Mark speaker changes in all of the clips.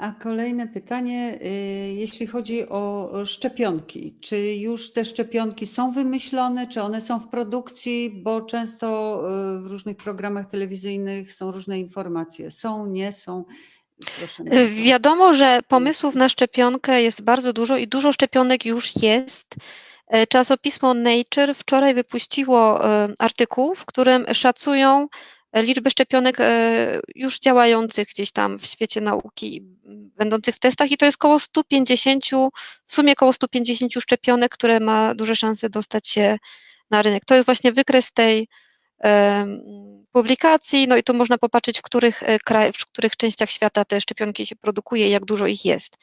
Speaker 1: A kolejne pytanie, y, jeśli chodzi o szczepionki. Czy już te szczepionki są wymyślone, czy one są w produkcji? Bo często y, w różnych programach telewizyjnych są różne informacje. Są, nie są.
Speaker 2: Y, Wiadomo, że pomysłów na szczepionkę jest bardzo dużo i dużo szczepionek już jest. Czasopismo Nature wczoraj wypuściło artykuł, w którym szacują liczbę szczepionek już działających gdzieś tam w świecie nauki, będących w testach i to jest około 150, w sumie około 150 szczepionek, które ma duże szanse dostać się na rynek. To jest właśnie wykres tej publikacji, no i tu można popatrzeć, w których e, krajach, w których częściach świata te szczepionki się produkuje, jak dużo ich jest.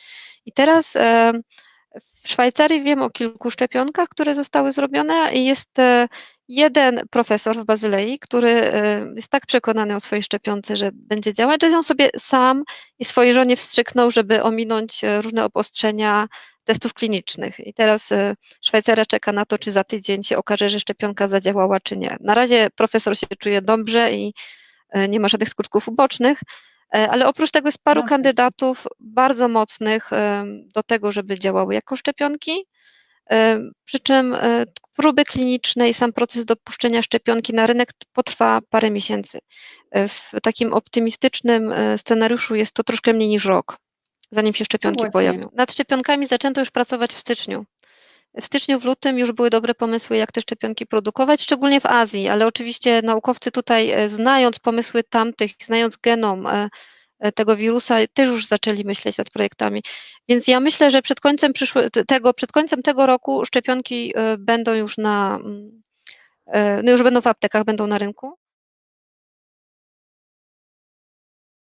Speaker 2: I teraz w Szwajcarii wiem o kilku szczepionkach, które zostały zrobione i jest e, jeden profesor w Bazylei, który e, jest tak przekonany o swojej szczepionce, że będzie działać, że ją sobie sam i swojej żonie wstrzyknął, żeby ominąć e, różne obostrzenia testów klinicznych. I teraz Szwajcaria czeka na to, czy za tydzień się okaże, że szczepionka zadziałała, czy nie. Na razie profesor się czuje dobrze i nie ma żadnych skutków ubocznych, ale oprócz tego jest paru
Speaker 1: No,
Speaker 2: kandydatów bardzo mocnych em, do tego, żeby działały jako szczepionki. Em, Przy czym e, próby kliniczne i sam proces dopuszczenia szczepionki na rynek potrwa parę miesięcy. E, W takim optymistycznym e, scenariuszu jest to troszkę mniej niż rok, zanim się szczepionki
Speaker 1: właśnie.
Speaker 2: pojawią. Nad szczepionkami zaczęto już pracować w styczniu. W styczniu, w lutym już były dobre pomysły, jak te szczepionki produkować, szczególnie w Azji, ale oczywiście naukowcy tutaj, e, znając pomysły tamtych, znając genom e, e, tego wirusa, też już zaczęli myśleć nad projektami. Więc ja myślę, że przed końcem tego, przed końcem tego roku szczepionki będą już na, mm, no już będą w aptekach, będą na rynku.